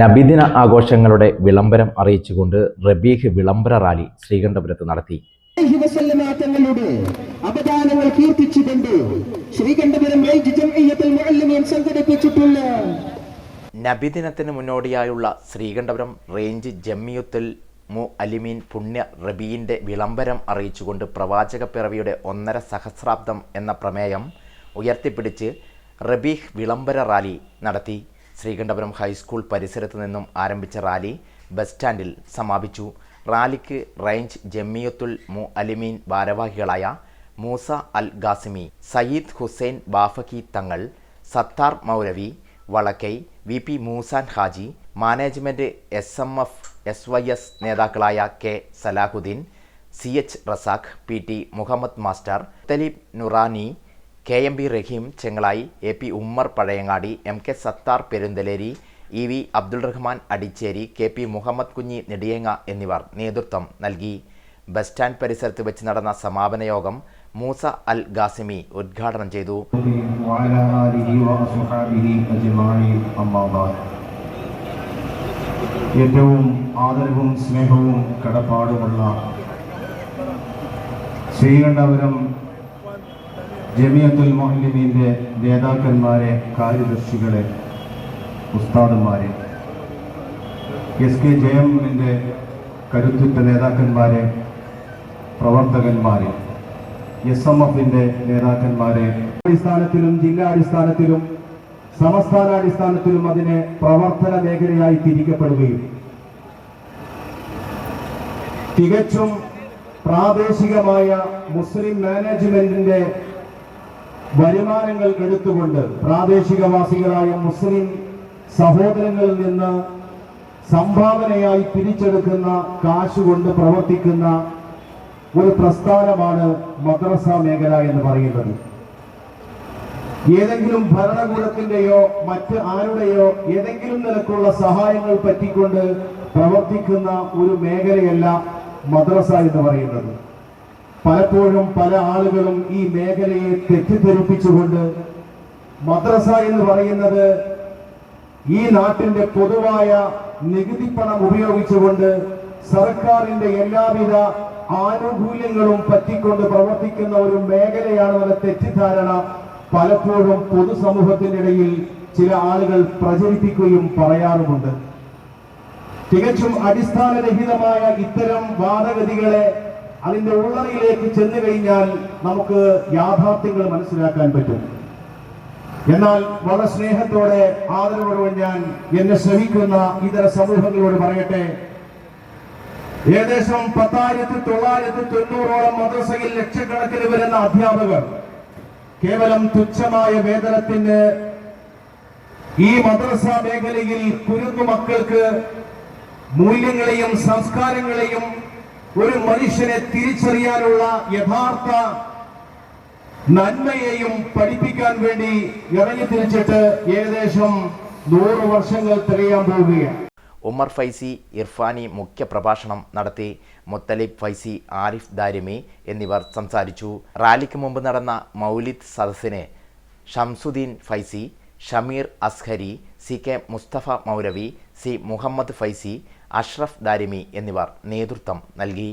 നബിദിന ആഘോഷങ്ങളുടെ വിളംബരം അറിയിച്ചുകൊണ്ട് റബീഹ് വിളംബര റാലി ശ്രീകണ്ഠപുരത്ത് നടത്തി. അലൈഹി വസല്ലമ തങ്ങളുടെ അപദാനങ്ങൾ കീർത്തിച്ചുകൊണ്ട് ശ്രീകണ്ഠപുരം സംഘടിപ്പിച്ചിട്ടുള്ള നബിദിനത്തിന് മുന്നോടിയായുള്ള ശ്രീകണ്ഠപുരം റേഞ്ച് ജമ്മിയുത്തിൽ മു അലിമീൻ പുണ്യ റബീന്റെ വിളംബരം അറിയിച്ചുകൊണ്ട് പ്രവാചക പിറവിയുടെ ഒന്നര സഹസ്രാബ്ദം എന്ന പ്രമേയം ഉയർത്തിപ്പിടിച്ച് റബീഹ് വിളംബര റാലി നടത്തി. ശ്രീകണ്ഠപുരം ഹൈസ്കൂൾ പരിസരത്ത് നിന്നും ആരംഭിച്ച റാലി ബസ് സ്റ്റാൻഡിൽ സമാപിച്ചു. റാലിക്ക് റേഞ്ച് ജമ്മിയത്തുൽ മു അലിമീൻ ഭാരവാഹികളായ മൂസ അൽ Qasimi Sayyid Hussain Bafaqi Thangal Sattar Moulavi Valakkai V P Moosan Haji management S M F S Y S നേതാക്കളായ K Salahuddin C H Razak P T Muhammad master Thaleeb Noorani K M B Raheem Chengalayi A P Ummer Pazhayangadi M K Sattar Perunthaleri E V Abdul Rahman Adicheri K P Muhammad Kunhi Nediyanga എന്നിവർ നേതൃത്വം നൽകി. Bus stand പരിസരത്ത് വെച്ച് നടന്ന സമാപന യോഗം മൂസ അൽ ഗാസിമി ഉദ്ഘാടനം ചെയ്തു. ഏറ്റവും ആദരവും സ്നേഹവും കടപ്പാടുമുള്ള ശ്രീകണ്ഠപുരം ജമിയത്തുൽ മൊഹലിമീന്റെ നേതാക്കന്മാരെ കാര്യദർശികളെ ഉസ്താദന്മാരെ എസ് കെ ജെ കരുത്തുറ്റ നേതാക്കന്മാരെ പ്രവർത്തകന്മാരെ എസ് എം എഫിന്റെ നേതാക്കന്മാരെ. അടിസ്ഥാനത്തിലും ജില്ലാടിസ്ഥാനത്തിലും സംസ്ഥാനാടിസ്ഥാനത്തിലും അതിനെ പ്രവർത്തന മേഖലയായി തിരിക്കപ്പെടുകയും തികച്ചും പ്രാദേശികമായ മുസ്ലിം മാനേജ്മെന്റിന്റെ വരുമാനങ്ങൾ എടുത്തുകൊണ്ട് പ്രാദേശികവാസികളായ മുസ്ലിം സഹോദരങ്ങളിൽ നിന്ന് സംഭാവനയായി പിരിച്ചെടുക്കുന്ന കാശ് കൊണ്ട് പ്രവർത്തിക്കുന്ന ഒരു പ്രസ്ഥാനമാണ് മദ്രസ മേഖല എന്ന് പറയുന്നത്. ഏതെങ്കിലും ഭരണകൂടത്തിന്റെയോ മറ്റ് ആരുടെയോ ഏതെങ്കിലും നിലക്കുള്ള സഹായങ്ങൾ പറ്റിക്കൊണ്ട് പ്രവർത്തിക്കുന്ന ഒരു മേഖലയല്ല മദ്രസ എന്ന് പറയുന്നത്. പലപ്പോഴും പല ആളുകളും ഈ മേഖലയെ തെറ്റിദ്ധരിപ്പിച്ചുകൊണ്ട് മദ്രസ എന്ന് പറയുന്നത് ഈ നാട്ടിന്റെ പൊതുവായ നികുതി പണം ഉപയോഗിച്ചുകൊണ്ട് സർക്കാരിന്റെ എല്ലാവിധ ആനുകൂല്യങ്ങളും പറ്റിക്കൊണ്ട് പ്രവർത്തിക്കുന്ന ഒരു മേഖലയാണെന്നുള്ള തെറ്റിദ്ധാരണ. പലപ്പോഴും പൊതുസമൂഹത്തിന്റെ ഇടയിൽ ചില ആളുകൾ പ്രചരിപ്പിക്കുകയും പറയാറുമുണ്ട്. തികച്ചും അടിസ്ഥാനരഹിതമായ ഇത്തരം വാദഗതികളെ അതിന്റെ ഉള്ളറയിലേക്ക് ചെന്നു കഴിഞ്ഞാൽ നമുക്ക് യാഥാർത്ഥ്യങ്ങൾ മനസ്സിലാക്കാൻ പറ്റും. എന്നാൽ വളരെ സ്നേഹത്തോടെ ആദരവോടെ ഞാൻ എന്നെ ശ്രമിക്കുന്ന ഇതര സമൂഹങ്ങളോട് പറയട്ടെ. ഏകദേശം പത്തായിരത്തി തൊള്ളായിരത്തി തൊണ്ണൂറോളം മദ്രസയിൽ ലക്ഷക്കണക്കിന് വരുന്ന അധ്യാപകർ കേവലം തുച്ഛമായ വേതനത്തിന് ഈ മദ്രസ മേഖലയിൽ കുരുന്നു മക്കൾക്ക് മൂല്യങ്ങളെയും സംസ്കാരങ്ങളെയും ഒരു മനുഷ്യനെ തിരിച്ചറിയാനുള്ള യഥാർത്ഥ നന്മയെയും പഠിപ്പിക്കാൻ വേണ്ടി ഇറങ്ങി തിരിച്ചിട്ട് ഏകദേശം നൂറ് വർഷങ്ങൾ തികയാൻ പോവുകയാണ്. ഉമർ ഫൈസി ഇർഫാനി മുഖ്യ പ്രഭാഷണം നടത്തി മുത്തലിബ് ഫൈസി ആരിഫ് ദാരിമി എന്നിവർ സംസാരിച്ചു. റാലിക്ക് മുമ്പ് നടന്ന മൗലിദ് സദസ്സിനെ Shamsuddin Faizy Shameer Azhari C K Musthafa Moulavi C Muhammad Faizy Ashraf Darimi എന്നിവർ നേതൃത്വം നൽകി.